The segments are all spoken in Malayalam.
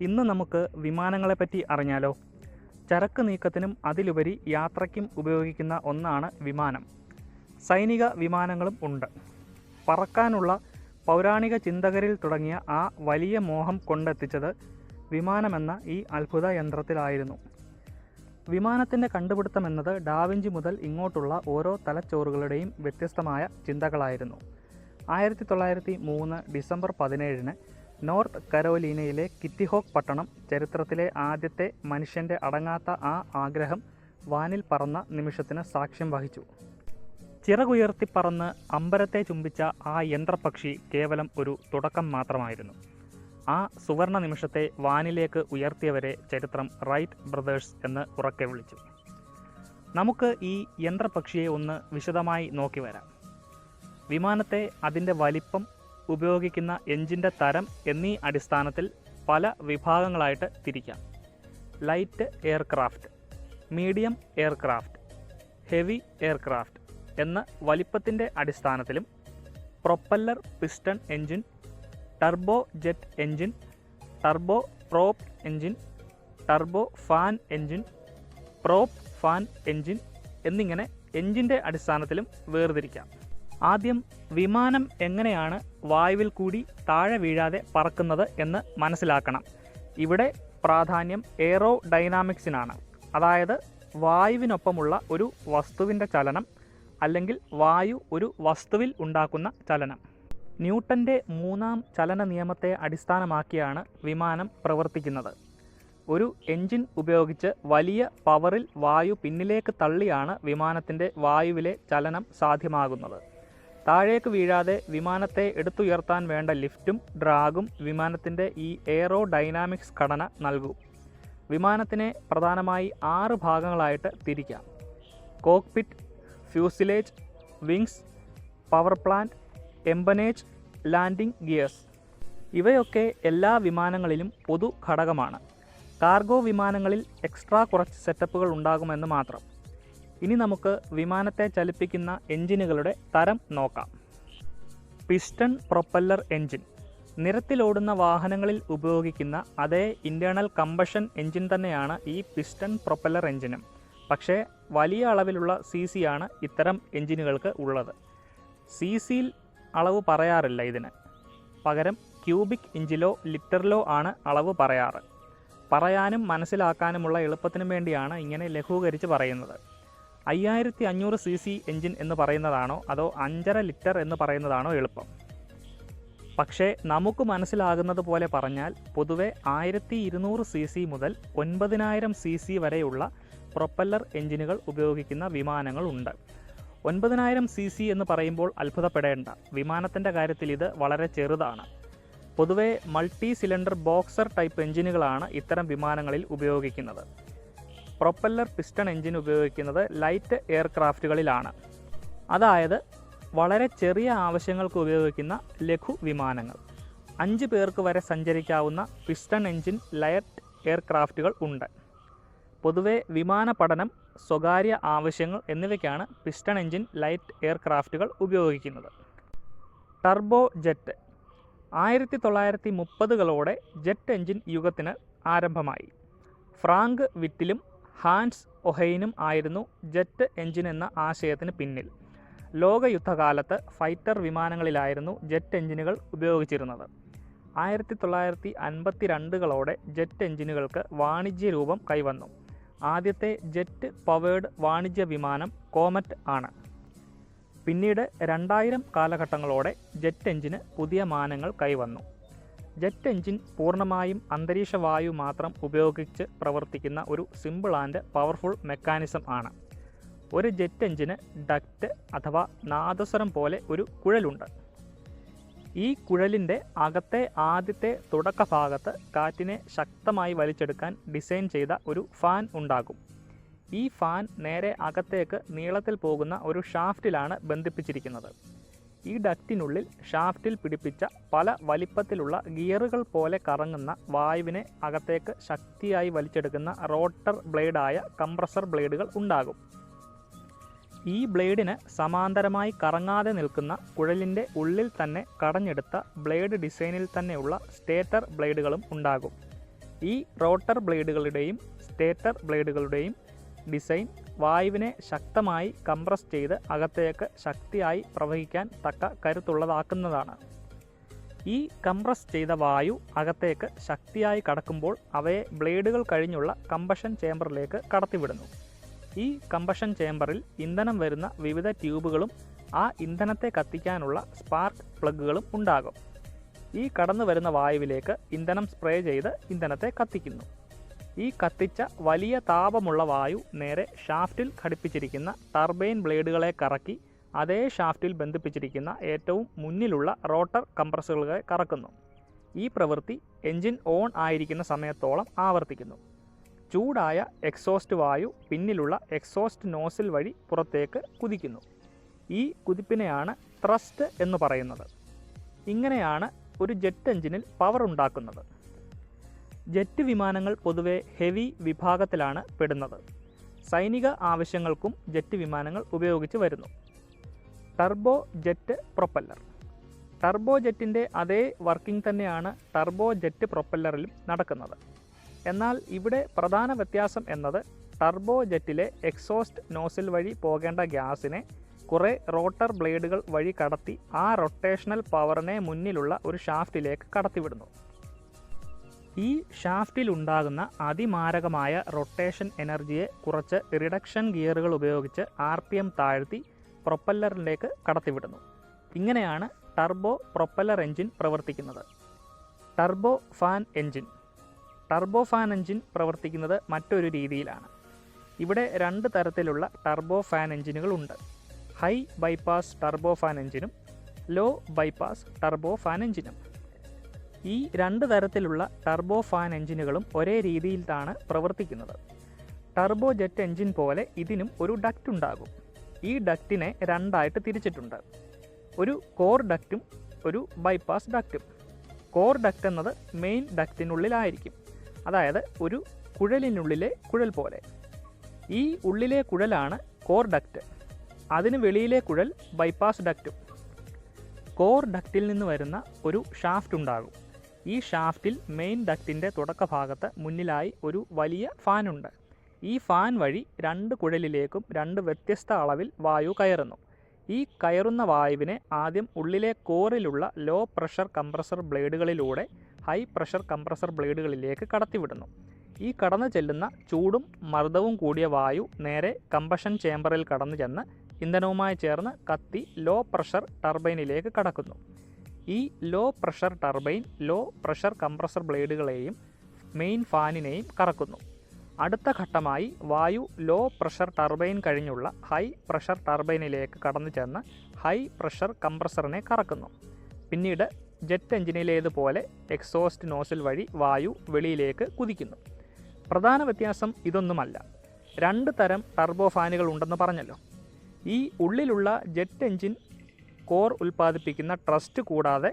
ഇന്ന് നമുക്ക് വിമാനങ്ങളെപ്പറ്റി അറിഞ്ഞാലോ? ചരക്ക് നീക്കത്തിനും അതിലുപരി യാത്രയ്ക്കും ഉപയോഗിക്കുന്ന ഒന്നാണ് വിമാനം. സൈനിക വിമാനങ്ങളും ഉണ്ട്. പറക്കാനുള്ള പൗരാണിക ചിന്തകരിൽ തുടങ്ങിയ ആ വലിയ മോഹം കൊണ്ടെത്തിച്ചത് വിമാനമെന്ന ഈ അത്ഭുത യന്ത്രത്തിലായിരുന്നു. വിമാനത്തിന്റെ കണ്ടുപിടുത്തം എന്നത് ഡാവിഞ്ചി മുതൽ ഇങ്ങോട്ടുള്ള ഓരോ തലച്ചോറുകളുടെയും വ്യത്യസ്തമായ ചിന്തകളായിരുന്നു. ആയിരത്തി തൊള്ളായിരത്തി മൂന്ന് ഡിസംബർ പതിനേഴിന് നോർത്ത് കരോലീനയിലെ കിറ്റിഹോക്ക് പട്ടണം ചരിത്രത്തിലെ ആദ്യത്തെ മനുഷ്യന്റെ അടങ്ങാത്ത ആ ആഗ്രഹം വാനിൽ പറന്ന നിമിഷത്തിന് സാക്ഷ്യം വഹിച്ചു. ചിറകുയർത്തി പറന്ന് അമ്പരത്തെ ചുംബിച്ച ആ യന്ത്രപക്ഷി കേവലം ഒരു തുടക്കം മാത്രമായിരുന്നു. ആ സുവർണ നിമിഷത്തെ വാനിലേക്ക് ഉയർത്തിയവരെ ചരിത്രം റൈറ്റ് ബ്രദേഴ്സ് എന്ന് ഉറക്കെ വിളിച്ചു. നമുക്ക് ഈ യന്ത്രപക്ഷിയെ ഒന്ന് വിശദമായി നോക്കി വരാം. വിമാനത്തെ അതിന്റെ വലിപ്പം ഉപയോഗിക്കുന്ന എഞ്ചിന്റെ തരം എന്നീ അടിസ്ഥാനത്തിൽ പല വിഭാഗങ്ങളായിട്ട് തിരിക്കാം. Light aircraft medium aircraft heavy aircraft എന്ന വലിപ്പത്തിന്റെ അടിസ്ഥാനത്തിലും propeller piston engine turbo jet engine turbo prop engine turbo fan engine prop fan engine എന്നിങ്ങനെ എഞ്ചിന്റെ അടിസ്ഥാനത്തിലും വേർതിരിക്കാം. ആദ്യം വിമാനം എങ്ങനെയാണ് വായുവിൽ കൂടി താഴെ വീഴാതെ പറക്കുന്നത് എന്ന് മനസ്സിലാക്കണം. ഇവിടെ പ്രാധാന്യം എയറോ ഡൈനാമിക്സിനാണ് അതായത് വായുവിനൊപ്പമുള്ള ഒരു വസ്തുവിന്റെ ചലനം അല്ലെങ്കിൽ വായു ഒരു വസ്തുവിൽ ഉണ്ടാക്കുന്ന ചലനം. ന്യൂട്ടന്റെ മൂന്നാം ചലന നിയമത്തെ അടിസ്ഥാനമാക്കിയാണ് വിമാനം പ്രവർത്തിക്കുന്നത്. ഒരു എൻജിൻ ഉപയോഗിച്ച് വലിയ പവറിൽ വായു പിന്നിലേക്ക് തള്ളിയാണ് വിമാനത്തിന്റെ വായുവിലെ ചലനം സാധ്യമാകുന്നത്. താഴേക്ക് വീഴാതെ വിമാനത്തെ എടുത്തുയർത്താൻ വേണ്ട ലിഫ്റ്റും ഡ്രാഗും വിമാനത്തിന്റെ ഈ എയറോ ഡൈനാമിക്സ് ഘടന നൽകും. വിമാനത്തിനെ പ്രധാനമായി ആറ് ഭാഗങ്ങളായിട്ട് തിരിക്കാം. Cockpit fuselage wings power plant empennage landing gears ഇവയൊക്കെ എല്ലാ വിമാനങ്ങളിലും പൊതു ഘടകമാണ്. കാർഗോ വിമാനങ്ങളിൽ എക്സ്ട്രാ കുറച്ച് സെറ്റപ്പുകൾ ഉണ്ടാകുമെന്ന് മാത്രം. ഇനി നമുക്ക് വിമാനത്തെ ചലിപ്പിക്കുന്ന എഞ്ചിനുകളുടെ തരം നോക്കാം. Piston propeller engine. നിരത്തിലോടുന്ന വാഹനങ്ങളിൽ ഉപയോഗിക്കുന്ന അതേ ഇന്റേർണൽ കമ്പഷൻ എഞ്ചിൻ തന്നെയാണ് ഈ പിസ്റ്റൺ പ്രൊപ്പല്ലർ എഞ്ചിനും. പക്ഷേ വലിയ അളവിലുള്ള സി സി ആണ് ഇത്തരം എഞ്ചിനുകൾക്ക് ഉള്ളത്. സി സിയിൽ അളവ് പറയാറില്ല ഇതിന്. പകരം ക്യൂബിക് ഇഞ്ചിലോ ലിറ്ററിലോ ആണ് അളവ് പറയാറ്. പറയാനും മനസ്സിലാക്കാനുമുള്ള എളുപ്പത്തിനും വേണ്ടിയാണ് ഇങ്ങനെ ലഘൂകരിച്ച് പറയുന്നത്. അയ്യായിരത്തി അഞ്ഞൂറ് സി സി എഞ്ചിൻ എന്ന് പറയുന്നതാണോ? അതോ അഞ്ചര ലിറ്റർ എന്ന് പറയുന്നതാണോ എളുപ്പം? പക്ഷേ നമുക്ക് മനസ്സിലാകുന്നത് പോലെ പറഞ്ഞാൽ പൊതുവെ ആയിരത്തി ഇരുന്നൂറ് സി സി മുതൽ ഒൻപതിനായിരം സി സി വരെയുള്ള പ്രൊപ്പല്ലർ എഞ്ചിനുകൾ ഉപയോഗിക്കുന്ന വിമാനങ്ങളുണ്ട്. ഒൻപതിനായിരം സി സി എന്ന് പറയുമ്പോൾ അത്ഭുതപ്പെടേണ്ട. വിമാനത്തിന്റെ കാര്യത്തിൽ ഇത് വളരെ ചെറുതാണ്. പൊതുവേ മൾട്ടി സിലിണ്ടർ ബോക്സർ ടൈപ്പ് എഞ്ചിനുകളാണ് ഇത്തരം വിമാനങ്ങളിൽ ഉപയോഗിക്കുന്നത്. പ്രൊപ്പല്ലർ പിസ്റ്റൺ എഞ്ചിൻ ഉപയോഗിക്കുന്നത് ലൈറ്റ് എയർക്രാഫ്റ്റുകളിലാണ്. അതായത് വളരെ ചെറിയ ആവശ്യങ്ങൾക്ക് ഉപയോഗിക്കുന്ന ലഘു വിമാനങ്ങൾ. അഞ്ച് പേർക്ക് വരെ സഞ്ചരിക്കാവുന്ന പിസ്റ്റൺ എഞ്ചിൻ ലൈറ്റ് എയർക്രാഫ്റ്റുകൾ ഉണ്ട്. പൊതുവെ വിമാന പഠനം സ്വകാര്യ ആവശ്യങ്ങൾ എന്നിവയ്ക്കാണ് പിസ്റ്റൺ എഞ്ചിൻ ലൈറ്റ് എയർക്രാഫ്റ്റുകൾ ഉപയോഗിക്കുന്നത്. Turbo jet. ആയിരത്തി തൊള്ളായിരത്തി മുപ്പതുകളോടെ ജെറ്റ് എഞ്ചിൻ യുഗത്തിന് ആരംഭമായി. ഫ്രാങ്ക് വിറ്റിലും ഹാൻസ് ഒഹൈനും ആയിരുന്നു ജെറ്റ് എഞ്ചിൻ എന്ന ആശയത്തിന് പിന്നിൽ. ലോകയുദ്ധകാലത്ത് ഫൈറ്റർ വിമാനങ്ങളിലായിരുന്നു ജെറ്റ് എഞ്ചിനുകൾ ഉപയോഗിച്ചിരുന്നത്. ആയിരത്തി തൊള്ളായിരത്തി അൻപത്തി രണ്ടുകളോടെ ജെറ്റ് എഞ്ചിനുകൾക്ക് വാണിജ്യ രൂപം കൈവന്നു. ആദ്യത്തെ ജെറ്റ് പവേർഡ് വാണിജ്യ വിമാനം കോമറ്റ് ആണ്. പിന്നീട് രണ്ടായിരം കാലഘട്ടങ്ങളോടെ ജെറ്റ് എഞ്ചിന് പുതിയ മാനങ്ങൾ കൈവന്നു. ജെറ്റ് എഞ്ചിൻ പൂർണമായും അന്തരീക്ഷ വായു മാത്രം ഉപയോഗിച്ച് പ്രവർത്തിക്കുന്ന ഒരു സിമ്പിൾ ആൻഡ് പവർഫുൾ മെക്കാനിസം ആണ്. ഒരു ജെറ്റ് എഞ്ചിന് ഡക്റ്റ് അഥവാ നാദസ്വരം പോലെ ഒരു കുഴലുണ്ട്. ഈ കുഴലിന്റെ അകത്തെ ആദ്യത്തെ തുടക്ക ഭാഗത്ത് കാറ്റിനെ ശക്തമായി വലിച്ചെടുക്കാൻ ഡിസൈൻ ചെയ്ത ഒരു ഫാൻ ഉണ്ടാകും. ഈ ഫാൻ നേരെ അകത്തേക്ക് നീളത്തിൽ പോകുന്ന ഒരു ഷാഫ്റ്റിലാണ് ബന്ധിപ്പിച്ചിരിക്കുന്നത്. ഈ ഡക്റ്റിനുള്ളിൽ ഷാഫ്റ്റിൽ പിടിപ്പിച്ച പല വലിപ്പത്തിലുള്ള ഗിയറുകൾ പോലെ കറങ്ങുന്ന വായുവിനെ അകത്തേക്ക് ശക്തിയായി വലിച്ചെടുക്കുന്ന റോട്ടർ ബ്ലേഡായ കംപ്രസർ ബ്ലേഡുകൾ ഉണ്ടാകും. ഈ ബ്ലേഡിന് സമാന്തരമായി കറങ്ങാതെ നിൽക്കുന്ന കുഴലിന്റെ ഉള്ളിൽ തന്നെ കടഞ്ഞെടുത്ത ബ്ലേഡ് ഡിസൈനിൽ തന്നെയുള്ള സ്റ്റേറ്റർ ബ്ലേഡുകളും ഉണ്ടാകും. ഈ റോട്ടർ ബ്ലേഡുകളുടെയും സ്റ്റേറ്റർ ബ്ലേഡുകളുടെയും ഡിസൈൻ വായുവിനെ ശക്തമായി കംപ്രസ് ചെയ്ത് അകത്തേക്ക് ശക്തിയായി പ്രവഹിക്കാൻ തക്ക കരുത്തുള്ളതാക്കുന്നതാണ്. ഈ കംപ്രസ് ചെയ്ത വായു അകത്തേക്ക് ശക്തിയായി കടക്കുമ്പോൾ അവയെ ബ്ലേഡുകൾ കഴിഞ്ഞുള്ള കമ്പഷൻ ചേമ്പറിലേക്ക് കടത്തിവിടുന്നു. ഈ കമ്പഷൻ ചേമ്പറിൽ ഇന്ധനം വരുന്ന വിവിധ ട്യൂബുകളും ആ ഇന്ധനത്തെ കത്തിക്കാനുള്ള സ്പാർക്ക് പ്ലഗുകളും ഉണ്ടാകും. ഈ കടന്നു വരുന്ന വായുവിലേക്ക് ഇന്ധനം സ്പ്രേ ചെയ്ത് ഇന്ധനത്തെ കത്തിക്കുന്നു. ഈ കത്തിച്ച വലിയ താപമുള്ള വായു നേരെ ഷാഫ്റ്റിൽ ഘടിപ്പിച്ചിരിക്കുന്ന ടർബൈൻ ബ്ലേഡുകളെ കറക്കി അതേ ഷാഫ്റ്റിൽ ബന്ധിപ്പിച്ചിരിക്കുന്ന ഏറ്റവും മുന്നിലുള്ള റോട്ടർ കംപ്രസറുകളെ കറക്കുന്നു. ഈ പ്രവൃത്തി എഞ്ചിൻ ഓൺ ആയിരിക്കുന്ന സമയത്തോളം ആവർത്തിക്കുന്നു. ചൂടായ എക്സോസ്റ്റ് വായു പിന്നിലുള്ള എക്സോസ്റ്റ് നോസിൽ വഴി പുറത്തേക്ക് കുതിക്കുന്നു. ഈ കുതിപ്പിനെയാണ് ത്രസ്റ്റ് എന്ന് പറയുന്നത്. ഇങ്ങനെയാണ് ഒരു ജെറ്റ് എഞ്ചിനിൽ പവർ ഉണ്ടാക്കുന്നത്. ജെറ്റ് വിമാനങ്ങൾ പൊതുവെ ഹെവി വിഭാഗത്തിലാണ് പെടുന്നത്. സൈനിക ആവശ്യങ്ങൾക്കും ജെറ്റ് വിമാനങ്ങൾ ഉപയോഗിച്ച് വരുന്നു. Turbo jet propeller. ടർബോ ജെറ്റിന്റെ അതേ വർക്കിംഗ് തന്നെയാണ് ടർബോ ജെറ്റ് പ്രൊപ്പല്ലറിലും നടക്കുന്നത്. എന്നാൽ ഇവിടെ പ്രധാന വ്യത്യാസം എന്നത് ടർബോ ജെറ്റിലെ എക്സോസ്റ്റ് നോസിൽ വഴി പോകേണ്ട ഗ്യാസിനെ കുറേ റോട്ടർ ബ്ലേഡുകൾ വഴി കടത്തി ആ റൊട്ടേഷണൽ പവറിനെ മുന്നിലുള്ള ഒരു ഷാഫ്റ്റിലേക്ക് കടത്തിവിടുന്നു. ഈ ഷാഫ്റ്റിൽ ഉണ്ടാകുന്ന അതിമാരകമായ റൊട്ടേഷൻ എനർജിയെ കുറച്ച് റിഡക്ഷൻ ഗിയറുകൾ ഉപയോഗിച്ച് ആർ പി എം താഴ്ത്തി പ്രൊപ്പല്ലറിലേക്ക് കടത്തിവിടുന്നു. ഇങ്ങനെയാണ് ടർബോ പ്രൊപ്പല്ലർ എഞ്ചിൻ പ്രവർത്തിക്കുന്നത്. Turbo fan engine turbo fan engine പ്രവർത്തിക്കുന്നത് മറ്റൊരു രീതിയിലാണ്. ഇവിടെ രണ്ട് തരത്തിലുള്ള ടർബോ ഫാൻ എഞ്ചിനുകളുണ്ട് ഹൈ ബൈപ്പാസ് ടർബോ ഫാൻ എഞ്ചിനും ലോ ബൈപ്പാസ് ടർബോ ഫാൻ എഞ്ചിനും ഈ രണ്ട് തരത്തിലുള്ള ടർബോ ഫാൻ എഞ്ചിനുകളും ഒരേ രീതിയിലാണ് പ്രവർത്തിക്കുന്നത്. ടർബോ ജെറ്റ് എഞ്ചിൻ പോലെ ഇതിനും ഒരു ഡക്റ്റ് ഉണ്ടാകും. ഈ ഡക്റ്റിനെ രണ്ടായിട്ട് തിരിച്ചിട്ടുണ്ട്. ഒരു കോർ ഡക്റ്റും ഒരു ബൈപ്പാസ് ഡക്റ്റും. കോർ ഡക്റ്റ് എന്നത് മെയിൻ ഡക്റ്റിനുള്ളിലായിരിക്കും. അതായത് ഒരു കുഴലിനുള്ളിലെ കുഴൽ പോലെ. ഈ ഉള്ളിലെ കുഴലാണ് കോർ ഡക്റ്റ്. അതിന് വെളിയിലെ കുഴൽ ബൈപ്പാസ് ഡക്റ്റും. കോർ ഡക്റ്റിൽ നിന്ന് വരുന്ന ഒരു ഷാഫ്റ്റ് ഉണ്ടാകും. ഈ ഷാഫ്റ്റിൽ മെയിൻ ഡക്റ്റിന്റെ തുടക്ക ഭാഗത്ത് മുന്നിലായി ഒരു വലിയ ഫാനുണ്ട്. ഈ ഫാൻ വഴി രണ്ട് കുഴലിലേക്കും രണ്ട് വ്യത്യസ്ത അളവിൽ വായു കയറുന്നു. ഈ കയറുന്ന വായുവിനെ ആദ്യം ഉള്ളിലെ കോറിലുള്ള ലോ പ്രഷർ കംപ്രസർ ബ്ലേഡുകളിലൂടെ ഹൈ പ്രഷർ കംപ്രസർ ബ്ലേഡുകളിലേക്ക് കടത്തിവിടുന്നു. ഈ കടന്നു ചെല്ലുന്ന ചൂടും മർദ്ദവും കൂടിയ വായു നേരെ കമ്പഷൻ ചേംബറിൽ കടന്നു ചെന്ന് ഇന്ധനവുമായി ചേർന്ന് കത്തി ലോ പ്രഷർ ടർബൈനിലേക്ക് കടക്കുന്നു. ഈ low pressure turbine low pressure compressor ബ്ലേഡുകളെയും main ഫാനിനെയും കറക്കുന്നു. അടുത്ത ഘട്ടമായി വായു ലോ പ്രഷർ ടർബൈൻ കഴിഞ്ഞുള്ള ഹൈ പ്രഷർ ടർബൈനിലേക്ക് കടന്നു ചെന്ന് ഹൈ പ്രഷർ കംപ്രസറിനെ കറക്കുന്നു. പിന്നീട് ജെറ്റ് എഞ്ചിനിലേതുപോലെ എക്സോസ്റ്റ് നോസിൽ വഴി വായു വെളിയിലേക്ക് കുതിക്കുന്നു. പ്രധാന വ്യത്യാസം ഇതൊന്നുമല്ല. രണ്ട് തരം ടർബോ ഫാനുകൾ ഉണ്ടെന്ന് പറഞ്ഞല്ലോ. ഈ ഉള്ളിലുള്ള ജെറ്റ് എഞ്ചിൻ കോർ ഉൽപ്പാദിപ്പിക്കുന്ന ട്രസ്റ്റ് കൂടാതെ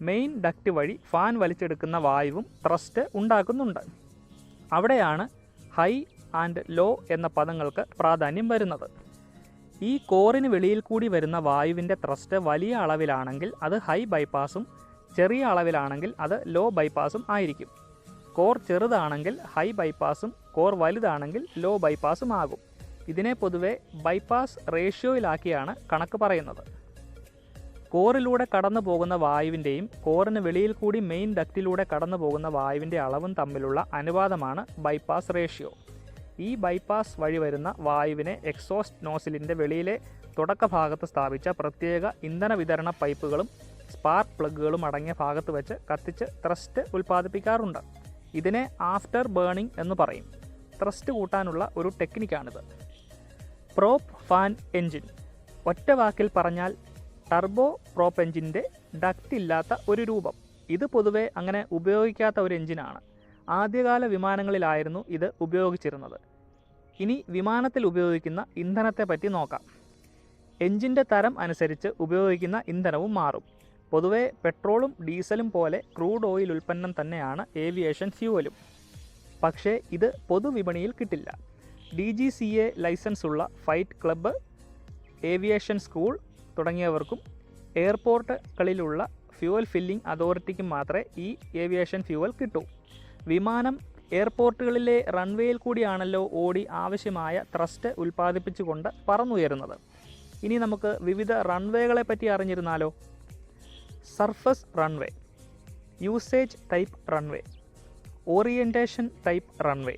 മെയിൻ ഡക്റ്റ് വഴി ഫാൻ വലിച്ചെടുക്കുന്ന വായുവും ട്രസ്റ്റ് ഉണ്ടാക്കുന്നുണ്ട്. അവിടെയാണ് ഹൈ ആൻഡ് ലോ എന്ന പദങ്ങൾക്ക് പ്രാധാന്യം വരുന്നത്. ഈ കോറിന് വെളിയിൽ കൂടി വരുന്ന വായുവിന്റെ ത്രസ്റ്റ് വലിയ അളവിലാണെങ്കിൽ അത് ഹൈ ബൈപ്പാസും ചെറിയ അളവിലാണെങ്കിൽ അത് ലോ ബൈപ്പാസും ആയിരിക്കും. കോർ ചെറുതാണെങ്കിൽ ഹൈ ബൈപ്പാസും കോർ വലുതാണെങ്കിൽ ലോ ബൈപ്പാസും ആകും. ഇതിനെ പൊതുവെ ബൈപ്പാസ് റേഷ്യോയിലാക്കിയാണ് കണക്ക് പറയുന്നത്. കോറിലൂടെ കടന്നു പോകുന്ന വായുവിന്റെയും കോറിന് വെളിയിൽ കൂടി മെയിൻ ഡക്റ്റിലൂടെ കടന്നു പോകുന്ന വായുവിന്റെ അളവും തമ്മിലുള്ള അനുപാതമാണ് ബൈപ്പാസ് റേഷ്യോ ഈ ബൈപ്പാസ് വഴി വരുന്ന വായുവിനെ എക്സോസ്റ്റ് നോസിലിന്റെ വെളിയിലെ തുടക്ക ഭാഗത്ത് സ്ഥാപിച്ച പ്രത്യേക ഇന്ധന വിതരണ പൈപ്പുകളും സ്പാർക്ക് പ്ലഗുകളും അടങ്ങിയ ഭാഗത്ത് വെച്ച് കത്തിച്ച് ത്രസ്റ്റ് ഉൽപ്പാദിപ്പിക്കാറുണ്ട്. ഇതിനെ ആഫ്റ്റർ ബേണിംഗ് എന്ന് പറയും. ത്രസ്റ്റ് കൂട്ടാനുള്ള ഒരു ടെക്നിക്കാണിത് പ്രോപ്പ് ഫാൻ എഞ്ചിൻ ഒറ്റ വാക്കിൽ പറഞ്ഞാൽ ടർബോ പ്രോപ്പ് എഞ്ചിന്റെ ഡക്റ്റ് ഇല്ലാത്ത ഒരു രൂപം. ഇത് പൊതുവെ അങ്ങനെ ഉപയോഗിക്കാത്ത ഒരു എഞ്ചിനാണ്. ആദ്യകാല വിമാനങ്ങളിലായിരുന്നു ഇത് ഉപയോഗിച്ചിരുന്നത്. ഇനി വിമാനത്തിൽ ഉപയോഗിക്കുന്ന ഇന്ധനത്തെ പറ്റി നോക്കാം. എഞ്ചിന്റെ തരം അനുസരിച്ച് ഉപയോഗിക്കുന്ന ഇന്ധനവും മാറും. പൊതുവെ പെട്രോളും ഡീസലും പോലെ ക്രൂഡ് ഓയിൽ ഉൽപ്പന്നം തന്നെയാണ് ഏവിയേഷൻ ഫ്യൂവലും. പക്ഷേ ഇത് പൊതുവിപണിയിൽ കിട്ടില്ല. D G C A licence ഉള്ള ഫൈറ്റ് ക്ലബ്ബ് ഏവിയേഷൻ സ്കൂൾ തുടങ്ങിയവർക്കും എയർപോർട്ടുകളിലുള്ള ഫ്യൂവൽ ഫില്ലിംഗ് അതോറിറ്റിക്കും മാത്രമേ ഈ ഏവിയേഷൻ ഫ്യൂവൽ കിട്ടൂ. വിമാനം എയർപോർട്ടുകളിലെ റൺവേയിൽ കൂടിയാണല്ലോ ഓടി ആവശ്യമായ ത്രസ്റ്റ് ഉൽപ്പാദിപ്പിച്ചുകൊണ്ട് പറന്നുയരുന്നത്. ഇനി നമുക്ക് വിവിധ റൺവേകളെ പറ്റി അറിഞ്ഞിരുന്നാലോ? Surface runway usage type runway orientation type runway.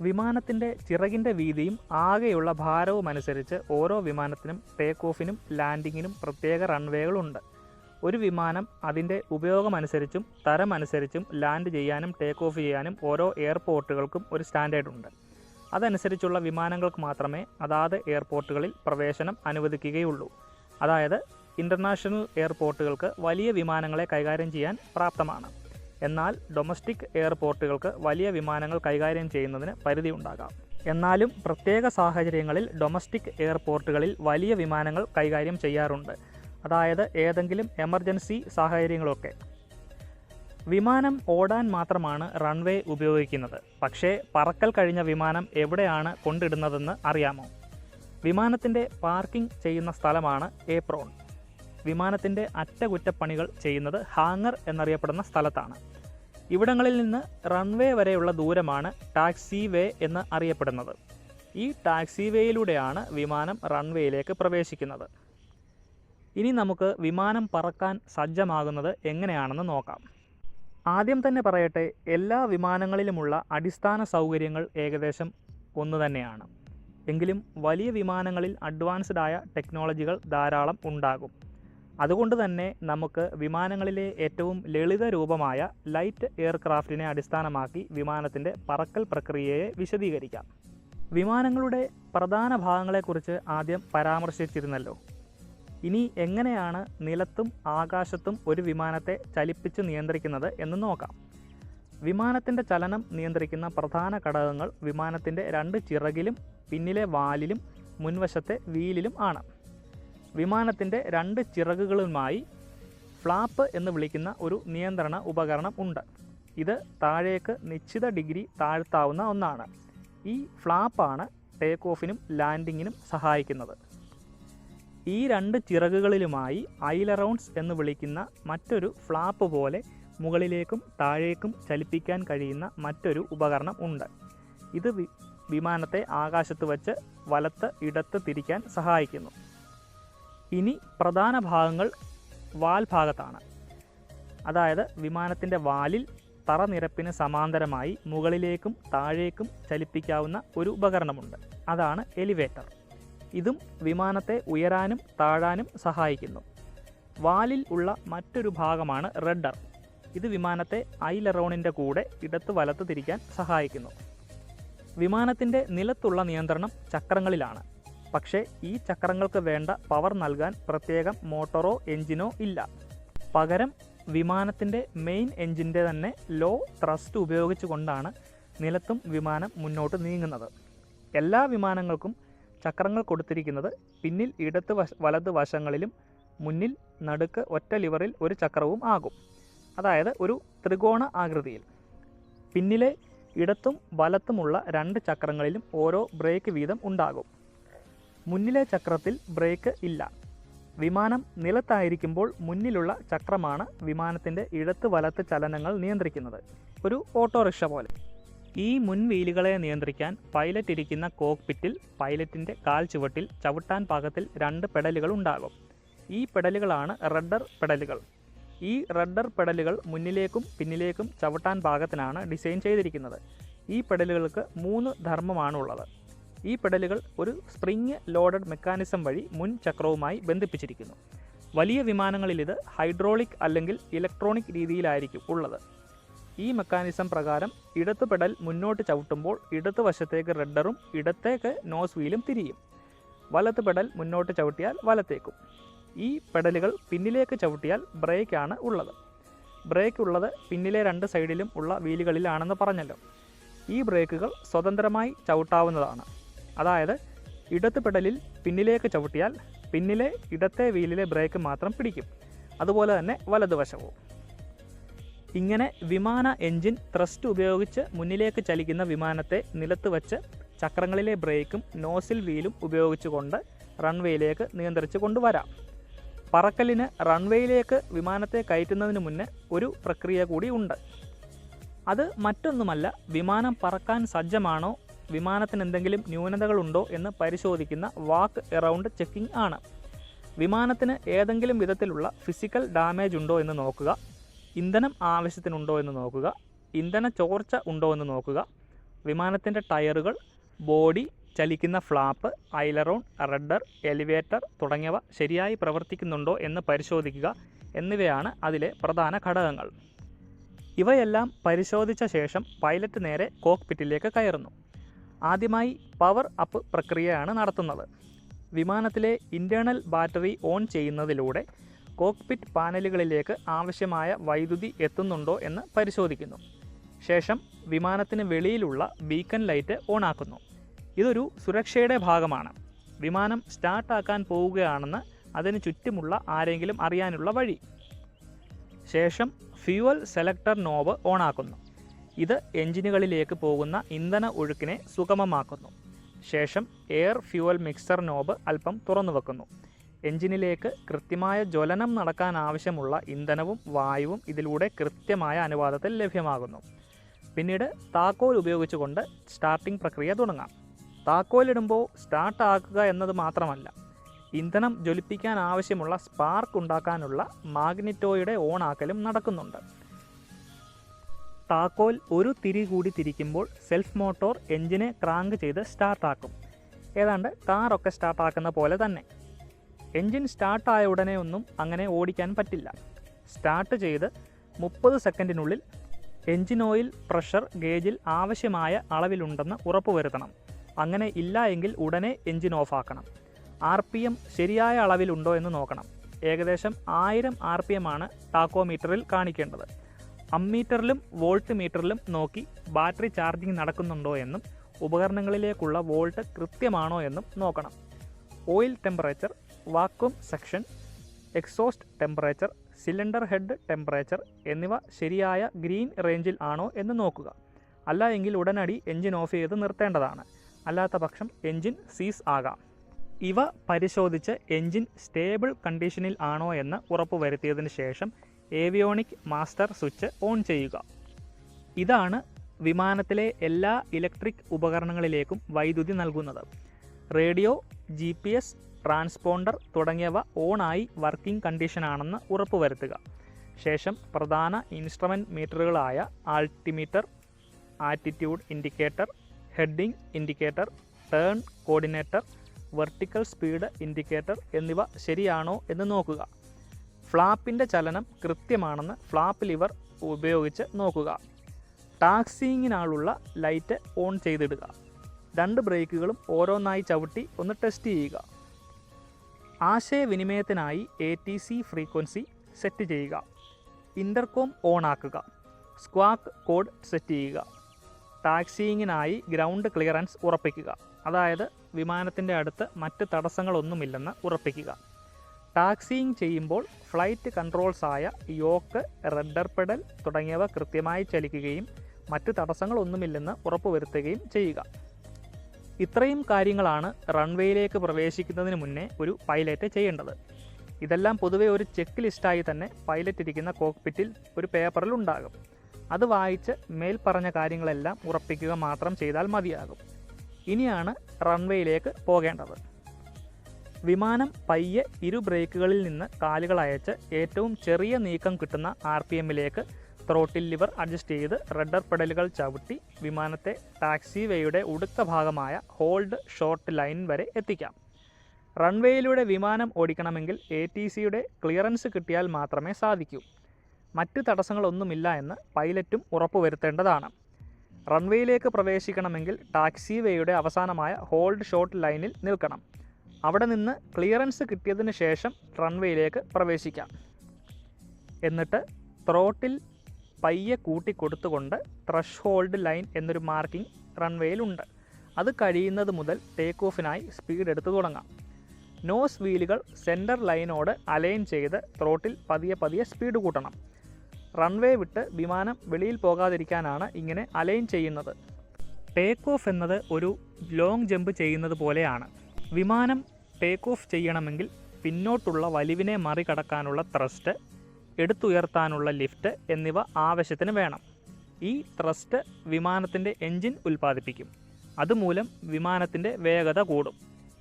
വിമാനത്തിന്റെ ചിറകിന്റെ വീതിയും ആകെയുള്ള ഭാരവും അനുസരിച്ച് ഓരോ വിമാനത്തിനും ടേക്ക് ഓഫിനും ലാൻഡിങ്ങിനും പ്രത്യേക റൺവേകളുണ്ട് ഒരു വിമാനം അതിന്റെ ഉപയോഗമനുസരിച്ചും തരമനുസരിച്ചും ലാൻഡ് ചെയ്യാനും ടേക്ക് ഓഫ് ചെയ്യാനും ഓരോ എയർപോർട്ടുകൾക്കും ഒരു സ്റ്റാൻഡേർഡ് ഉണ്ട്. അതനുസരിച്ചുള്ള വിമാനങ്ങൾക്ക് മാത്രമേ അതാത് എയർപോർട്ടുകളിൽ പ്രവേശനം അനുവദിക്കുകയുള്ളൂ. അതായത് ഇന്റർനാഷണൽ എയർപോർട്ടുകൾക്ക് വലിയ വിമാനങ്ങളെ കൈകാര്യം ചെയ്യാൻ പ്രാപ്തമാണ്. എന്നാൽ ഡൊമസ്റ്റിക് എയർപോർട്ടുകൾക്ക് വലിയ വിമാനങ്ങൾ കൈകാര്യം ചെയ്യുന്നതിന് പരിധിയുണ്ടാകാം. എന്നാലും പ്രത്യേക സാഹചര്യങ്ങളിൽ ഡൊമസ്റ്റിക് എയർപോർട്ടുകളിൽ വലിയ വിമാനങ്ങൾ കൈകാര്യം ചെയ്യാറുണ്ട്. അതായത് ഏതെങ്കിലും എമർജൻസി സാഹചര്യങ്ങളൊക്കെ. വിമാനം ഓടാൻ മാത്രമാണ് റൺവേ ഉപയോഗിക്കുന്നത്. പക്ഷേ പറക്കൽ കഴിഞ്ഞ വിമാനം എവിടെയാണ് കൊണ്ടിടുന്നതെന്ന് അറിയാമോ? വിമാനത്തിന്റെ പാർക്കിംഗ് ചെയ്യുന്ന സ്ഥലമാണ് ഏപ്രോൺ. വിമാനത്തിന്റെ അറ്റകുറ്റപ്പണികൾ ചെയ്യുന്നത് ഹാങ്ങർ എന്നറിയപ്പെടുന്ന സ്ഥലത്താണ്. ഇവിടങ്ങളിൽ നിന്ന് റൺവേ വരെയുള്ള ദൂരമാണ് ടാക്സി വേ എന്ന് അറിയപ്പെടുന്നത്. ഈ ടാക്സി വേയിലൂടെയാണ് വിമാനം റൺവേയിലേക്ക് പ്രവേശിക്കുന്നത്. ഇനി നമുക്ക് വിമാനം പറക്കാൻ സജ്ജമാകുന്നത് എങ്ങനെയാണെന്ന് നോക്കാം. ആദ്യം തന്നെ പറയട്ടെ എല്ലാ വിമാനങ്ങളിലുമുള്ള അടിസ്ഥാന സൗകര്യങ്ങൾ ഏകദേശം ഒന്ന് തന്നെയാണ്. എങ്കിലും വലിയ വിമാനങ്ങളിൽ അഡ്വാൻസ്ഡ് ആയ ടെക്നോളജികൾ ധാരാളം ഉണ്ടാകും. അതുകൊണ്ട് തന്നെ നമുക്ക് വിമാനങ്ങളിലെ ഏറ്റവും ലളിത രൂപമായ ലൈറ്റ് എയർക്രാഫ്റ്റിനെ അടിസ്ഥാനമാക്കി വിമാനത്തിന്റെ പറക്കൽ പ്രക്രിയയെ വിശദീകരിക്കാം. വിമാനങ്ങളുടെ പ്രധാന ഭാഗങ്ങളെക്കുറിച്ച് ആദ്യം പരാമർശിച്ചിരുന്നല്ലോ. ഇനി എങ്ങനെയാണ് നിലത്തും ആകാശത്തും ഒരു വിമാനത്തെ ചലിപ്പിച്ച് നിയന്ത്രിക്കുന്നത് എന്ന് നോക്കാം. വിമാനത്തിന്റെ ചലനം നിയന്ത്രിക്കുന്ന പ്രധാന ഘടകങ്ങൾ വിമാനത്തിന്റെ രണ്ട് ചിറകിലും പിന്നിലെ വാലിലും മുൻവശത്തെ വീലിലും ആണ്. വിമാനത്തിന്റെ രണ്ട് ചിറകുകളുമായി ഫ്ലാപ്പ് എന്ന് വിളിക്കുന്ന ഒരു നിയന്ത്രണ ഉപകരണം ഉണ്ട്. ഇത് താഴേക്ക് നിശ്ചിത ഡിഗ്രി താഴ്ത്താവുന്ന ഒന്നാണ്. ഈ ഫ്ലാപ്പാണ് ടേക്ക് ഓഫിനും ലാൻഡിങ്ങിനും സഹായിക്കുന്നത്. ഈ രണ്ട് ചിറകുകളിലുമായി ഐലറൗണ്ട്സ് എന്ന് വിളിക്കുന്ന മറ്റൊരു ഫ്ലാപ്പ് പോലെ മുകളിലേക്കും താഴേക്കും ചലിപ്പിക്കാൻ കഴിയുന്ന മറ്റൊരു ഉപകരണം ഉണ്ട്. ഇത് വിമാനത്തെ ആകാശത്ത് വച്ച് വലത്ത് ഇടത്ത് തിരിക്കാൻ സഹായിക്കുന്നു. ഇനി പ്രധാന ഭാഗങ്ങൾ വാൽ ഭാഗത്താണ് അതായത് വിമാനത്തിന്റെ വാലിൽ തറനിരപ്പിന് സമാന്തരമായി മുകളിലേക്കും താഴേക്കും ചലിപ്പിക്കാവുന്ന ഒരു ഉപകരണമുണ്ട്. അതാണ് എലിവേറ്റർ. ഇതും വിമാനത്തെ ഉയരാനും താഴാനും സഹായിക്കുന്നു. വാലിൽ ഉള്ള മറ്റൊരു ഭാഗമാണ് റഡർ. ഇത് വിമാനത്തെ ഐലറോണിന്റെ കൂടെ ഇടത്ത് വലത്ത് തിരിക്കാൻ സഹായിക്കുന്നു. വിമാനത്തിന്റെ നിലത്തുള്ള നിയന്ത്രണം ചക്രങ്ങളിലാണ്. പക്ഷേ ഈ ചക്രങ്ങൾക്ക് വേണ്ട പവർ നൽകാൻ പ്രത്യേകം മോട്ടോറോ എഞ്ചിനോ ഇല്ല. പകരം വിമാനത്തിന്റെ മെയിൻ എഞ്ചിന്റെ തന്നെ ലോ ത്രസ്റ്റ് ഉപയോഗിച്ചുകൊണ്ടാണ് നിലത്തും വിമാനം മുന്നോട്ട് നീങ്ങുന്നത്. എല്ലാ വിമാനങ്ങൾക്കും ചക്രങ്ങൾ കൊടുത്തിരിക്കുന്നത് പിന്നിൽ ഇടത്ത് വശ വലത് വശങ്ങളിലും മുന്നിൽ നടുക്ക് ഒറ്റ ലിവറിൽ ഒരു ചക്രവും ആകും. അതായത് ഒരു ത്രികോണ ആകൃതിയിൽ. പിന്നിലെ ഇടത്തും വലത്തുമുള്ള രണ്ട് ചക്രങ്ങളിലും ഓരോ ബ്രേക്ക് വീതം ഉണ്ടാകും. മുന്നിലെ ചക്രത്തിൽ ബ്രേക്ക് ഇല്ല. വിമാനം നിലത്തായിരിക്കുമ്പോൾ മുന്നിലുള്ള ചക്രമാണ് വിമാനത്തിന്റെ ഇടത്ത് വലത്ത് ചലനങ്ങൾ നിയന്ത്രിക്കുന്നത്. ഒരു ഓട്ടോറിക്ഷ പോലെ. ഈ മുൻവീലുകളെ നിയന്ത്രിക്കാൻ പൈലറ്റ് ഇരിക്കുന്ന കോക്പിറ്റിൽ പൈലറ്റിന്റെ കാൽ ചുവട്ടിൽ ചവിട്ടാൻ പാകത്തിൽ രണ്ട് പെഡലുകൾ ഉണ്ടാകും. ഈ പെഡലുകളാണ് റഡർ പെഡലുകൾ ഈ റഡർ പെഡലുകൾ മുന്നിലേക്കും പിന്നിലേക്കും ചവിട്ടാൻ പാകത്തിനാണ് ഡിസൈൻ ചെയ്തിരിക്കുന്നത്. ഈ പെഡലുകൾക്ക് മൂന്ന് ധർമ്മമാണുള്ളത്. ഈ പെഡലുകൾ ഒരു സ്പ്രിങ് ലോഡഡ് മെക്കാനിസം വഴി മുൻ ചക്രവുമായി ബന്ധിപ്പിച്ചിരിക്കുന്നു. വലിയ വിമാനങ്ങളിൽ ഇത് ഹൈഡ്രോളിക് അല്ലെങ്കിൽ ഇലക്ട്രോണിക് രീതിയിലായിരിക്കും ഉള്ളത്. ഈ മെക്കാനിസം പ്രകാരം ഇടത്ത് പെഡൽ മുന്നോട്ട് ചവിട്ടുമ്പോൾ ഇടത്ത് വശത്തേക്ക് റെഡറും ഇടത്തേക്ക് നോസ് വീലും തിരിയും. വലത്ത് പെഡൽ മുന്നോട്ട് ചവിട്ടിയാൽ വലത്തേക്കും. ഈ പെഡലുകൾ പിന്നിലേക്ക് ചവിട്ടിയാൽ ബ്രേക്കാണ് ഉള്ളത്. ബ്രേക്ക് ഉള്ളത് പിന്നിലെ രണ്ട് സൈഡിലും ഉള്ള വീലുകളിലാണെന്ന് പറഞ്ഞല്ലോ. ഈ ബ്രേക്കുകൾ സ്വതന്ത്രമായി ചവിട്ടാവുന്നതാണ്. അതായത് ഇടത്ത് പെടലിൽ പിന്നിലേക്ക് ചവിട്ടിയാൽ പിന്നിലെ ഇടത്തെ വീലിലെ ബ്രേക്ക് മാത്രം പിടിക്കും. അതുപോലെ തന്നെ വലതുവശവും. ഇങ്ങനെ വിമാന എഞ്ചിൻ ത്രസ്റ്റ് ഉപയോഗിച്ച് മുന്നിലേക്ക് ചലിക്കുന്ന വിമാനത്തെ നിലത്ത് വച്ച് ചക്രങ്ങളിലെ ബ്രേക്കും നോസിൽ വീലും ഉപയോഗിച്ചുകൊണ്ട് റൺവേയിലേക്ക് നിയന്ത്രിച്ചു കൊണ്ടുവരാം. പറക്കലിന് റൺവേയിലേക്ക് വിമാനത്തെ കയറ്റുന്നതിന് മുന്നേ ഒരു പ്രക്രിയ കൂടി ഉണ്ട്. അത് മറ്റൊന്നുമല്ല വിമാനം പറക്കാൻ സജ്ജമാണോ വിമാനത്തിന് എന്തെങ്കിലും ന്യൂനതകളുണ്ടോ എന്ന് പരിശോധിക്കുന്ന വാക്ക് എറൗണ്ട് ചെക്കിംഗ് ആണ്. വിമാനത്തിന് ഏതെങ്കിലും വിധത്തിലുള്ള ഫിസിക്കൽ ഡാമേജ് ഉണ്ടോ എന്ന് നോക്കുക. ഇന്ധനം ആവശ്യത്തിനുണ്ടോ എന്ന് നോക്കുക. ഇന്ധന ചോർച്ച ഉണ്ടോ എന്ന് നോക്കുക. വിമാനത്തിന്റെ ടയറുകൾ ബോഡി ചലിക്കുന്ന ഫ്ലാപ്പ് ഐലറോൺ റഡർ എലിവേറ്റർ തുടങ്ങിയവ ശരിയായി പ്രവർത്തിക്കുന്നുണ്ടോ എന്ന് പരിശോധിക്കുക എന്നിവയാണ് അതിലെ പ്രധാന ഘടകങ്ങൾ. ഇവയെല്ലാം പരിശോധിച്ച ശേഷം പൈലറ്റ് നേരെ കോക്ക്പിറ്റിലേക്ക് കയറുന്നു. ആദ്യമായി പവർ അപ്പ് പ്രക്രിയയാണ് നടത്തുന്നത്. വിമാനത്തിലെ ഇന്റേർണൽ ബാറ്ററി ഓൺ ചെയ്യുന്നതിലൂടെ കോക്ക്പിറ്റ് പാനലുകളിലേക്ക് ആവശ്യമായ വൈദ്യുതി എത്തുന്നുണ്ടോ എന്ന് പരിശോധിക്കുന്നു. ശേഷം വിമാനത്തിന് വെളിയിലുള്ള ബീക്കൺ ലൈറ്റ് ഓണാക്കുന്നു. ഇതൊരു സുരക്ഷയുടെ ഭാഗമാണ്. വിമാനം സ്റ്റാർട്ടാക്കാൻ പോവുകയാണെന്ന് അതിന് ചുറ്റുമുള്ള ആരെങ്കിലും അറിയാനുള്ള വഴി. ശേഷം ഫ്യൂവൽ സെലക്ടർ നോബ് ഓണാക്കുന്നു. ഇത് എഞ്ചിനുകളിലേക്ക് പോകുന്ന ഇന്ധന ഒഴുക്കിനെ സുഗമമാക്കുന്നു. ശേഷം എയർ ഫ്യൂവൽ മിക്സർ നോബ് അല്പം തുറന്നു വെക്കുന്നു. എഞ്ചിനിലേക്ക് കൃത്യമായ ജ്വലനം നടക്കാൻ ആവശ്യമുള്ള ഇന്ധനവും വായുവും ഇതിലൂടെ കൃത്യമായ അനുപാതത്തിൽ ലഭ്യമാകുന്നു. പിന്നീട് താക്കോൽ ഉപയോഗിച്ചുകൊണ്ട് സ്റ്റാർട്ടിംഗ് പ്രക്രിയ തുടങ്ങാം. താക്കോലിടുമ്പോൾ സ്റ്റാർട്ട് ആക്കുക എന്നത് മാത്രമല്ല ഇന്ധനം ജ്വലിപ്പിക്കാൻ ആവശ്യമുള്ള സ്പാർക്ക് ഉണ്ടാക്കാനുള്ള മാഗ്നറ്റോയുടെ ഓണാക്കലും നടക്കുന്നുണ്ട്. താക്കോൽ ഒരു തിരി കൂടി തിരിക്കുമ്പോൾ സെൽഫ് മോട്ടോർ എഞ്ചിനെ ക്രാങ്ക് ചെയ്ത് സ്റ്റാർട്ടാക്കും. ഏതാണ്ട് കാറൊക്കെ സ്റ്റാർട്ടാക്കുന്ന പോലെ തന്നെ. എഞ്ചിൻ സ്റ്റാർട്ടായ ഉടനെ ഒന്നും അങ്ങനെ ഓടിക്കാൻ പറ്റില്ല. സ്റ്റാർട്ട് ചെയ്ത് മുപ്പത് സെക്കൻഡിനുള്ളിൽ എഞ്ചിൻ ഓയിൽ പ്രഷർ ഗേജിൽ ആവശ്യമായ അളവിലുണ്ടെന്ന് ഉറപ്പുവരുത്തണം അങ്ങനെ ഇല്ല എങ്കിൽ ഉടനെ എഞ്ചിൻ ഓഫാക്കണം. ആർ പി എം ശരിയായ അളവിലുണ്ടോ എന്ന് നോക്കണം. ഏകദേശം ആയിരം ആർ പി എം ആണ് ടാക്കോമീറ്ററിൽ കാണിക്കേണ്ടത്. അമ്മീറ്ററിലും വോൾട്ട് മീറ്ററിലും നോക്കി ബാറ്ററി ചാർജിങ് നടക്കുന്നുണ്ടോ എന്നും ഉപകരണങ്ങളിലേക്കുള്ള വോൾട്ട് കൃത്യമാണോ എന്നും നോക്കണം. Oil temperature vacuum section exhaust temperature cylinder head temperature എന്നിവ ശരിയായ ഗ്രീൻ റേഞ്ചിൽ ആണോ എന്ന് നോക്കുക. അല്ല എങ്കിൽ ഉടനടി എഞ്ചിൻ ഓഫ് ചെയ്ത് നിർത്തേണ്ടതാണ്. അല്ലാത്ത പക്ഷം എഞ്ചിൻ സീസ് ആകാം. ഇവ പരിശോധിച്ച് എഞ്ചിൻ സ്റ്റേബിൾ കണ്ടീഷനിൽ ആണോ എന്ന് ഉറപ്പുവരുത്തിയതിന് ശേഷം ഏവിയോണിക് മാസ്റ്റർ സ്വിച്ച് ഓൺ ചെയ്യുക. ഇതാണ് വിമാനത്തിലെ എല്ലാ ഇലക്ട്രിക് ഉപകരണങ്ങളിലേക്കും വൈദ്യുതി നൽകുന്നത്. Radio G P S transponder തുടങ്ങിയവ ഓണായി വർക്കിംഗ് കണ്ടീഷനാണെന്ന് ഉറപ്പുവരുത്തുക. ശേഷം പ്രധാന instrument മീറ്ററുകളായ altimeter attitude indicator heading indicator turn coordinator vertical speed indicator എന്നിവ ശരിയാണോ എന്ന് നോക്കുക. ഫ്ലാപ്പിന്റെ ചലനം കൃത്യമാണെന്ന് ഫ്ലാപ്പ് ലിവർ ഉപയോഗിച്ച് നോക്കുക. ടാക്സിങ്ങിനാളുള്ള ലൈറ്റ് ഓൺ ചെയ്തിടുക. രണ്ട് ബ്രേക്കുകളും ഓരോന്നായി ചവിട്ടി ഒന്ന് ടെസ്റ്റ് ചെയ്യുക. ആശയവിനിമയത്തിനായി A T C frequency set ചെയ്യുക. ഇന്റർകോം ഓൺ ആക്കുക സ്ക്വാക്ക് കോഡ് സെറ്റ് ചെയ്യുക. ടാക്സിയിങ്ങിനായി ഗ്രൗണ്ട് ക്ലിയറൻസ് ഉറപ്പിക്കുക. അതായത് വിമാനത്തിന്റെ അടുത്ത് മറ്റ് തടസ്സങ്ങളൊന്നുമില്ലെന്ന് ഉറപ്പിക്കുക. ടാക്സിയിങ് ചെയ്യുമ്പോൾ ഫ്ലൈറ്റ് കൺട്രോൾസ് ആയ യോക്ക് റെഡർ പെഡൽ തുടങ്ങിയവ കൃത്യമായി ചലിക്കുകയും മറ്റ് തടസ്സങ്ങളൊന്നുമില്ലെന്ന് ഉറപ്പുവരുത്തുകയും ചെയ്യുക. ഇത്രയും കാര്യങ്ങളാണ് റൺവേയിലേക്ക് പ്രവേശിക്കുന്നതിന് മുന്നേ ഒരു പൈലറ്റ് ചെയ്യേണ്ടത്. ഇതെല്ലാം പൊതുവെ ഒരു ചെക്ക് ലിസ്റ്റായി തന്നെ പൈലറ്റ് ഇരിക്കുന്ന കോക്പിറ്റിൽ ഒരു പേപ്പറിൽ ഉണ്ടാകും. അത് വായിച്ച് മേൽ പറഞ്ഞ കാര്യങ്ങളെല്ലാം ഉറപ്പിക്കുക മാത്രം ചെയ്താൽ മതിയാകും. ഇനിയാണ് റൺവേയിലേക്ക് പോകേണ്ടത്. വിമാനം പയ്യെ ഇരു ബ്രേക്കുകളിൽ നിന്ന് കാലുകൾ അയച്ച് ഏറ്റവും ചെറിയ നീക്കം കിട്ടുന്ന ആർ പി എമ്മിലേക്ക് ത്രോട്ടിൽ ലിവർ അഡ്ജസ്റ്റ് ചെയ്ത് റെഡർ പെഡലുകൾ ചവിട്ടി വിമാനത്തെ ടാക്സിവേയുടെ വേയുടെ ഉടുക്ക ഭാഗമായ ഹോൾഡ് ഷോർട്ട് ലൈൻ വരെ എത്തിക്കാം. റൺവേയിലൂടെ വിമാനം ഓടിക്കണമെങ്കിൽ എ ടി സിയുടെ ക്ലിയറൻസ് കിട്ടിയാൽ മാത്രമേ സാധിക്കൂ. മറ്റ് തടസ്സങ്ങളൊന്നുമില്ല എന്ന് പൈലറ്റും ഉറപ്പുവരുത്തേണ്ടതാണ്. റൺവേയിലേക്ക് പ്രവേശിക്കണമെങ്കിൽ ടാക്സിവേയുടെ അവസാനമായ ഹോൾഡ് ഷോർട്ട് ലൈനിൽ നിൽക്കണം. അവിടെ നിന്ന് ക്ലിയറൻസ് കിട്ടിയതിന് ശേഷം റൺവേയിലേക്ക് പ്രവേശിക്കാം. എന്നിട്ട് ത്രോട്ടിൽ പയ്യെ കൂട്ടിക്കൊടുത്തുകൊണ്ട് ത്രഷ് ഹോൾഡ് ലൈൻ എന്നൊരു മാർക്കിംഗ് റൺവേയിലുണ്ട് അത് കഴിയുന്നത് മുതൽ ടേക്ക് ഓഫിനായി സ്പീഡ് എടുത്തു തുടങ്ങാം. നോസ് വീലുകൾ സെന്റർ ലൈനോട് അലൈൻ ചെയ്ത് ത്രോട്ടിൽ പതിയെ പതിയെ സ്പീഡ് കൂട്ടണം. റൺവേ വിട്ട് വിമാനം വെളിയിൽ പോകാതിരിക്കാനാണ് ഇങ്ങനെ അലൈൻ ചെയ്യുന്നത്. ടേക്ക് ഓഫ് എന്നത് ഒരു ലോങ് ജമ്പ് ചെയ്യുന്നത് പോലെയാണ്. വിമാനം ടേക്ക് ഓഫ് ചെയ്യണമെങ്കിൽ പിന്നോട്ടുള്ള വലിവിനെ മറികടക്കാനുള്ള ത്രസ്റ്റ് എടുത്തുയർത്താനുള്ള ലിഫ്റ്റ് എന്നിവ ആവശ്യത്തിന് വേണം. ഈ ത്രസ്റ്റ് വിമാനത്തിന്റെ എൻജിൻ ഉൽപ്പാദിപ്പിക്കും. അതുമൂലം വിമാനത്തിന്റെ വേഗത കൂടും.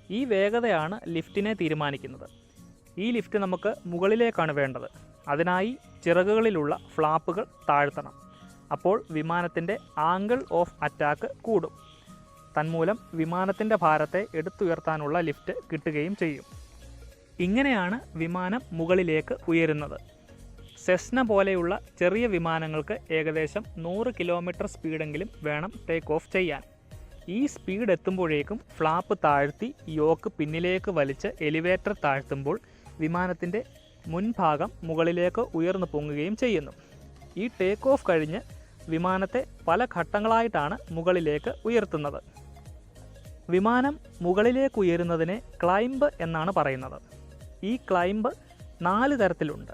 ഈ വേഗതയാണ് ലിഫ്റ്റിനെ തീരുമാനിക്കുന്നത്. ഈ ലിഫ്റ്റ് നമുക്ക് മുകളിലേക്കാണ് വേണ്ടത്. അതിനായി ചിറകുകളിലുള്ള ഫ്ലാപ്പുകൾ താഴ്ത്തണം. അപ്പോൾ വിമാനത്തിന്റെ ആംഗിൾ ഓഫ് അറ്റാക്ക് കൂടും. തന്മൂലം വിമാനത്തിന്റെ ഭാരത്തെ എടുത്തുയർത്താനുള്ള ലിഫ്റ്റ് കിട്ടുകയും ചെയ്യും. ഇങ്ങനെയാണ് വിമാനം മുകളിലേക്ക് ഉയരുന്നത്. സെസ്ന പോലെയുള്ള ചെറിയ വിമാനങ്ങൾക്ക് ഏകദേശം നൂറ് കിലോമീറ്റർ സ്പീഡെങ്കിലും വേണം ടേക്ക് ഓഫ് ചെയ്യാൻ. ഈ സ്പീഡ് എത്തുമ്പോഴേക്കും ഫ്ലാപ്പ് താഴ്ത്തി യോക്ക് പിന്നിലേക്ക് വലിച്ച് എലിവേറ്റർ താഴ്ത്തുമ്പോൾ വിമാനത്തിന്റെ മുൻഭാഗം മുകളിലേക്ക് ഉയർന്നു പൊങ്ങുകയും ചെയ്യുന്നു. ഈ ടേക്ക് ഓഫ് കഴിഞ്ഞ് വിമാനത്തെ പല ഘട്ടങ്ങളായിട്ടാണ് മുകളിലേക്ക് ഉയർത്തുന്നത്. വിമാനം മുകളിലേക്ക് ഉയരുന്നതിനെ ക്ലൈംബ് എന്നാണ് പറയുന്നത്. ഈ ക്ലൈംബ് നാല് തരത്തിലുണ്ട്.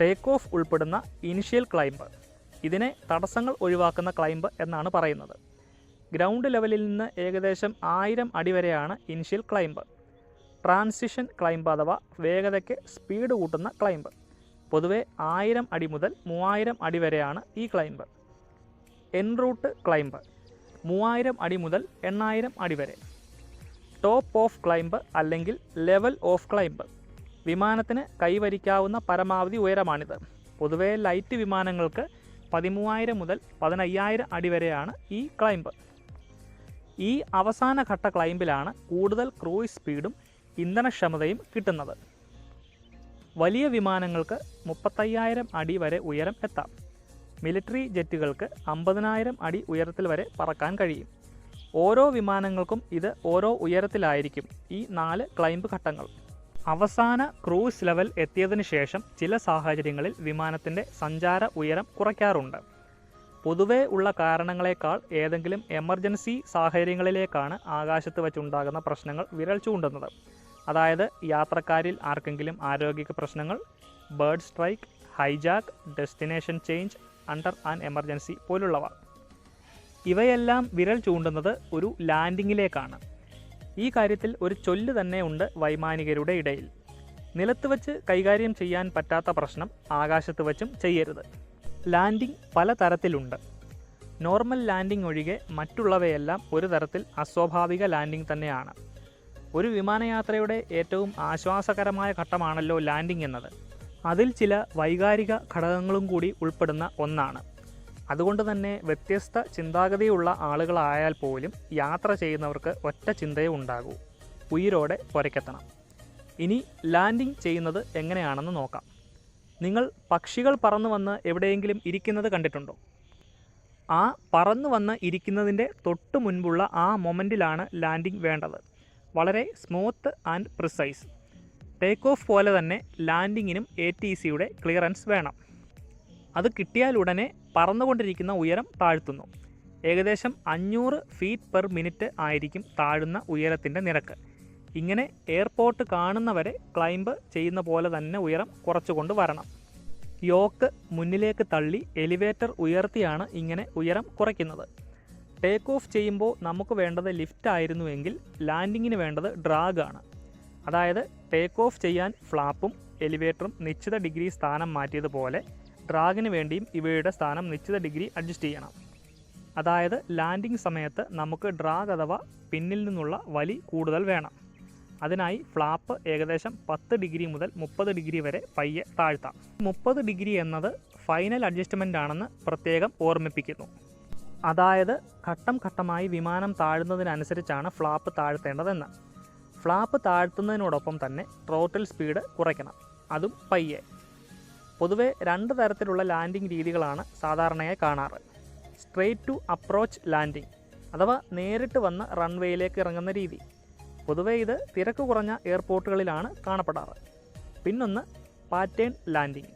ടേക്ക് ഓഫ് ഉൾപ്പെടുന്ന ഇനിഷ്യൽ ക്ലൈംബ് ഇതിനെ തടസ്സങ്ങൾ ഒഴിവാക്കുന്ന ക്ലൈംബ് എന്നാണ് പറയുന്നത്. ഗ്രൗണ്ട് ലെവലിൽ നിന്ന് ഏകദേശം ആയിരം അടി വരെയാണ് ഇനിഷ്യൽ ക്ലൈംബ്. ട്രാൻസിഷൻ ക്ലൈംബ് അഥവാ വേഗതയ്ക്ക് സ്പീഡ് കൂട്ടുന്ന ക്ലൈംബ് പൊതുവെ ആയിരം അടി മുതൽ മൂവായിരം അടി വരെയാണ് ഈ ക്ലൈംബ്. എൻറൂട്ട് ക്ലൈംബ് മൂവായിരം അടി മുതൽ എണ്ണായിരം അടി വരെ. ടോപ്പ് ഓഫ് ക്ലൈംബ് അല്ലെങ്കിൽ ലെവൽ ഓഫ് ക്ലൈംബ് വിമാനത്തിന് കൈവരിക്കാവുന്ന പരമാവധി ഉയരമാണിത്. പൊതുവേ ലൈറ്റ് വിമാനങ്ങൾക്ക് പതിമൂവായിരം മുതൽ പതിനയ്യായിരം അടി വരെയാണ് ഈ ക്ലൈംബ് ഈ അവസാന ഘട്ട ക്ലൈംബിലാണ് കൂടുതൽ ക്രൂയിസ് സ്പീഡും ഇന്ധനക്ഷമതയും കിട്ടുന്നത്. വലിയ വിമാനങ്ങൾക്ക് മുപ്പത്തയ്യായിരം അടി വരെ ഉയരം എത്താം. മിലിറ്ററി ജെറ്റുകൾക്ക് അമ്പതിനായിരം അടി ഉയരത്തിൽ വരെ പറക്കാൻ കഴിയും. ഓരോ വിമാനങ്ങൾക്കും ഇത് ഓരോ ഉയരത്തിലായിരിക്കും ഈ നാല് ക്ലൈംബ് ഘട്ടങ്ങൾ. അവസാന ക്രൂസ് ലെവൽ എത്തിയതിനു ശേഷം ചില സാഹചര്യങ്ങളിൽ വിമാനത്തിന്റെ സഞ്ചാര ഉയരം കുറയ്ക്കാറുണ്ട്. പൊതുവേ ഉള്ള കാരണങ്ങളെക്കാൾ ഏതെങ്കിലും എമർജൻസി സാഹചര്യങ്ങളിലേക്കാണ് ആകാശത്ത് വച്ചുണ്ടാകുന്ന പ്രശ്നങ്ങൾ വിരൽ ചൂണ്ടുന്നത്. അതായത് യാത്രക്കാരിൽ ആർക്കെങ്കിലും ആരോഗ്യ പ്രശ്നങ്ങൾ bird strike hijack destination change under an emergency പോലുള്ളവ. ഇവയെല്ലാം വിരൽ ചൂണ്ടുന്നത് ഒരു ലാൻഡിങ്ങിലേക്കാണ്. ഈ കാര്യത്തിൽ ഒരു ചൊല്ല് തന്നെ ഉണ്ട് വൈമാനികരുടെ ഇടയിൽ. നിലത്ത് വച്ച് കൈകാര്യം ചെയ്യാൻ പറ്റാത്ത പ്രശ്നം ആകാശത്ത് വച്ചും ചെയ്യരുത്. ലാൻഡിംഗ് പല തരത്തിലുണ്ട്. നോർമൽ ലാൻഡിംഗ് ഒഴികെ മറ്റുള്ളവയെല്ലാം ഒരു തരത്തിൽ അസ്വാഭാവിക ലാൻഡിംഗ് തന്നെയാണ്. ഒരു വിമാനയാത്രയുടെ ഏറ്റവും ആശ്വാസകരമായ ഘട്ടമാണല്ലോ ലാൻഡിംഗ് എന്നത്. അതിൽ ചില വൈകാരിക ഘടകങ്ങളും കൂടി ഉൾപ്പെടുന്ന ഒന്നാണ്. അതുകൊണ്ട് തന്നെ വ്യത്യസ്ത ചിന്താഗതിയുള്ള ആളുകളായാൽ പോലും യാത്ര ചെയ്യുന്നവർക്ക് ഒറ്റ ചിന്തയേ ഉണ്ടാകൂ. ഉയിരോടെ പുരയ്ക്കെത്തണം. ഇനി ലാൻഡിംഗ് ചെയ്യുന്നത് എങ്ങനെയാണെന്ന് നോക്കാം. നിങ്ങൾ പക്ഷികൾ പറന്നു വന്ന് എവിടെയെങ്കിലും ഇരിക്കുന്നത് കണ്ടിട്ടുണ്ടോ? ആ പറന്നു വന്ന് ഇരിക്കുന്നതിന്റെ തൊട്ട് മുൻപുള്ള ആ മൊമെന്റിലാണ് ലാൻഡിംഗ് വേണ്ടത്. വളരെ smooth and precise. Take off പോലെ തന്നെ ലാൻഡിങ്ങിനും എ ടി സിയുടെ ക്ലിയറൻസ് വേണം. അത് കിട്ടിയാൽ ഉടനെ പറന്നുകൊണ്ടിരിക്കുന്ന ഉയരം താഴ്ത്തുന്നു. ഏകദേശം അഞ്ഞൂറ് ഫീറ്റ് പെർ മിനിറ്റ് ആയിരിക്കും താഴുന്ന ഉയരത്തിന്റെ നിരക്ക്. ഇങ്ങനെ എയർപോർട്ട് കാണുന്നവരെ ക്ലൈംബ് ചെയ്യുന്ന പോലെ തന്നെ ഉയരം കുറച്ചുകൊണ്ട് വരണം. യോക്ക് മുന്നിലേക്ക് തള്ളി എലിവേറ്റർ ഉയർത്തിയാണ് ഇങ്ങനെ ഉയരം കുറയ്ക്കുന്നത്. ടേക്ക് ഓഫ് ചെയ്യുമ്പോൾ നമുക്ക് വേണ്ടത് ലിഫ്റ്റ് ആയിരുന്നുവെങ്കിൽ ലാൻഡിങ്ങിന് വേണ്ടത് ഡ്രാഗാണ്. അതായത് ടേക്ക് ഓഫ് ചെയ്യാൻ ഫ്ലാപ്പും എലിവേറ്ററും നിശ്ചിത ഡിഗ്രി സ്ഥാനം മാറ്റിയതുപോലെ ഡ്രാഗിന് വേണ്ടിയും ഇവയുടെ സ്ഥാനം നിശ്ചിത ഡിഗ്രി അഡ്ജസ്റ്റ് ചെയ്യണം. അതായത് ലാൻഡിംഗ് സമയത്ത് നമുക്ക് ഡ്രാഗ് അഥവാ പിന്നിൽ നിന്നുള്ള വലി കൂടുതൽ വേണം. അതിനായി ഫ്ലാപ്പ് ഏകദേശം പത്ത് ഡിഗ്രി മുതൽ മുപ്പത് ഡിഗ്രി വരെ പയ്യെ താഴ്ത്താം. മുപ്പത് ഡിഗ്രി എന്നത് ഫൈനൽ അഡ്ജസ്റ്റ്മെന്റ് ആണെന്ന് പ്രത്യേകം ഓർമ്മിപ്പിക്കുന്നു. അതായത് ഘട്ടം ഘട്ടമായി വിമാനം താഴുന്നതിനനുസരിച്ചാണ് ഫ്ലാപ്പ് താഴ്ത്തേണ്ടതെന്ന്. ഫ്ലാപ്പ് താഴ്ത്തുന്നതിനോടൊപ്പം തന്നെ ട്രോട്ടിൽ സ്പീഡ് കുറയ്ക്കണം. അതും പയ്യെ. പൊതുവേ രണ്ട് തരത്തിലുള്ള ലാൻഡിംഗ് രീതികളാണ് സാധാരണയായി കാണാറ്. സ്ട്രെയിറ്റ് ടു അപ്രോച്ച് ലാൻഡിംഗ് അഥവാ നേരിട്ട് വന്ന് റൺവേയിലേക്ക് ഇറങ്ങുന്ന രീതി. പൊതുവെ ഇത് തിരക്ക് കുറഞ്ഞ എയർപോർട്ടുകളിലാണ് കാണപ്പെടാറ്. പിന്നൊന്ന് പാറ്റേൺ ലാൻഡിംഗ്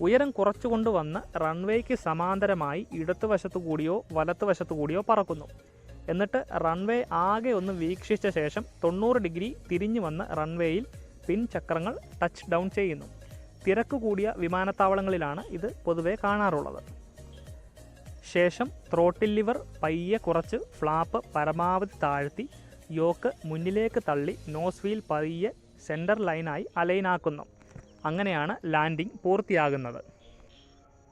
ഉയരം കുറച്ചുകൊണ്ട് വന്ന് റൺവേയ്ക്ക് സമാന്തരമായി ഇടത്തുവശത്തു കൂടിയോ വലത്തുവശത്തു കൂടിയോ പറക്കുന്നു. എന്നിട്ട് റൺവേ ആകെ ഒന്ന് വീക്ഷിച്ച ശേഷം തൊണ്ണൂറ് ഡിഗ്രി തിരിഞ്ഞു വന്ന് റൺവേയിൽ പിൻ പിൻചക്രങ്ങൾ ടച്ച് ഡൗൺ ചെയ്യുന്നു. തിരക്ക് കൂടിയ വിമാനത്താവളങ്ങളിലാണ് ഇത് പൊതുവെ കാണാറുള്ളത്. ശേഷം ത്രോട്ടിൽ ലിവർ പയ്യെ കുറച്ച് ഫ്ലാപ്പ് പരമാവധി താഴ്ത്തി യോക്ക് മുന്നിലേക്ക് തള്ളി നോസ് വീൽ പയ്യെ സെന്റർ ലൈനായി അലൈനാക്കുന്നു അങ്ങനെയാണ് ലാൻഡിംഗ് പൂർത്തിയാകുന്നത്.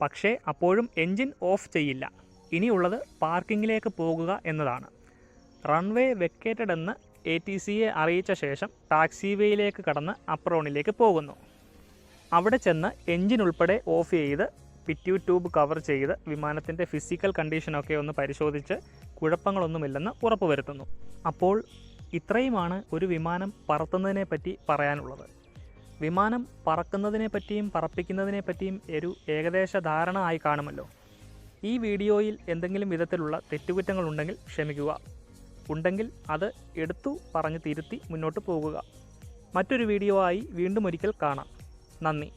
പക്ഷേ അപ്പോഴും എൻജിൻ ഓഫ് ചെയ്യില്ല. ഇനിയുള്ളത് പാർക്കിങ്ങിലേക്ക് പോകുക എന്നതാണ്. റൺവേ വെക്കേറ്റഡ് എന്ന് എ ടി സിയെ അറിയിച്ച ശേഷം ടാക്സി വേയിലേക്ക് കടന്ന് അപ്രോണിലേക്ക് പോകുന്നു. അവിടെ ചെന്ന് എൻജിൻ ഉൾപ്പെടെ ഓഫ് ചെയ്ത് പിറ്റ്യൂ ട്യൂബ് കവർ ചെയ്ത് വിമാനത്തിന്റെ ഫിസിക്കൽ കണ്ടീഷനൊക്കെ ഒന്ന് പരിശോധിച്ച് കുഴപ്പങ്ങളൊന്നുമില്ലെന്ന് ഉറപ്പുവരുത്തുന്നു. അപ്പോൾ ഇത്രയുമാണ് ഒരു വിമാനം പറത്തുന്നതിനെ പറ്റി പറയാനുള്ളത്. വിമാനം പറക്കുന്നതിനെപ്പറ്റിയും പറപ്പിക്കുന്നതിനെപ്പറ്റിയും പറപ്പിക്കുന്നതിനെ പറ്റിയും ഒരു ഏകദേശ ധാരണ ആയി കാണുമല്ലോ. ഈ വീഡിയോയിൽ എന്തെങ്കിലും വിധത്തിലുള്ള തെറ്റുകുറ്റങ്ങളുണ്ടെങ്കിൽ ക്ഷമിക്കുക. ഉണ്ടെങ്കിൽ അത് എടുത്തു പറഞ്ഞു തിരുത്തി മുന്നോട്ട് പോകുക. മറ്റൊരു വീഡിയോ ആയി വീണ്ടും ഒരിക്കൽ കാണാം. നന്ദി.